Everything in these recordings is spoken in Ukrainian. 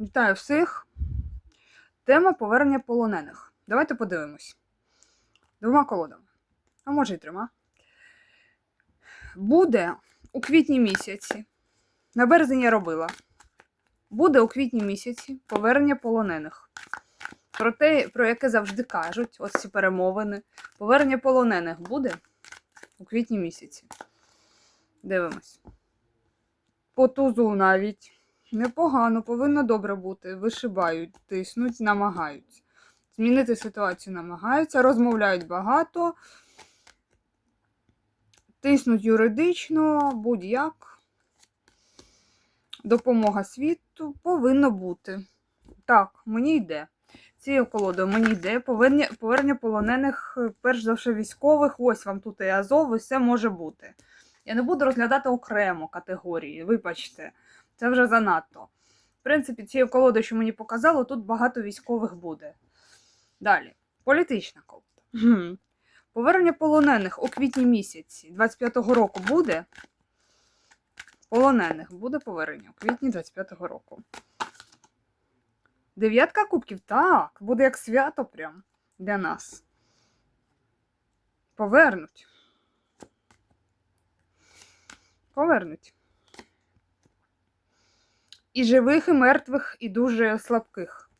Вітаю всіх. Тема повернення полонених. Давайте подивимось. Двома колодами. А може й трьома. Буде у квітні місяці. На березень я робила. Буде у квітні місяці повернення полонених. Про те, про яке завжди кажуть, ось ці перемовини. Повернення полонених буде у квітні місяці. Дивимось. По тузу навіть. Непогано, повинно добре бути. Вишибають, тиснуть, намагаються. Змінити ситуацію намагаються, розмовляють багато, тиснуть юридично, будь-як. Допомога світу повинно бути. Так, мені йде. Цією колодою мені йде. Повернення, повернення полонених, перш за все, військових. Ось вам тут і Азов, і все може бути. Я не буду розглядати окремо категорії, вибачте, це вже занадто. В принципі, цією колодою, що мені показало, тут багато військових буде. Далі. Політична колода. Повернення полонених у квітні місяці 25-го року буде. Полонених буде повернення у квітні 25-го року. Дев'ятка кубків? Так, буде як свято прям для нас. Повернуть. Повернуть. І живих, і мертвих, і дуже слабких.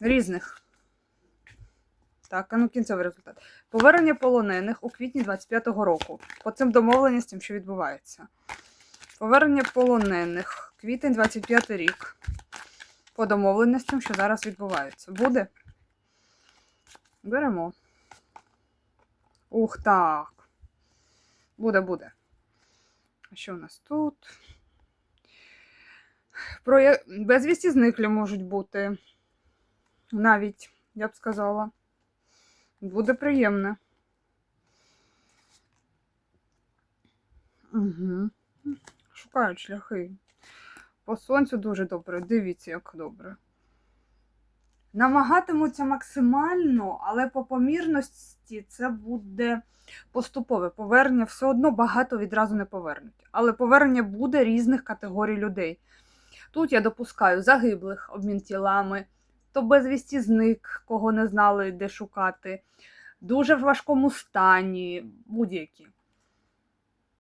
Різних. Так, а ну кінцевий результат. Повернення полонених у квітні 25-го року. По цим домовленостям, що відбувається. Повернення полонених. Квітень 25 рік. По домовленостям, що зараз відбуваються. Буде? Беремо. Ух, так. Буде, буде. А що у нас тут? Про безвісті зниклі можуть бути. Навіть, я б сказала. Буде приємно. Угу. Шукають шляхи. По сонцю дуже добре. Дивіться, як добре. Намагатимуться максимально, але по помірності це буде поступове повернення. Все одно багато відразу не повернуть. Але повернення буде різних категорій людей. Тут я допускаю загиблих обмін тілами, то безвісті зник, кого не знали, де шукати, дуже в важкому стані, будь-які.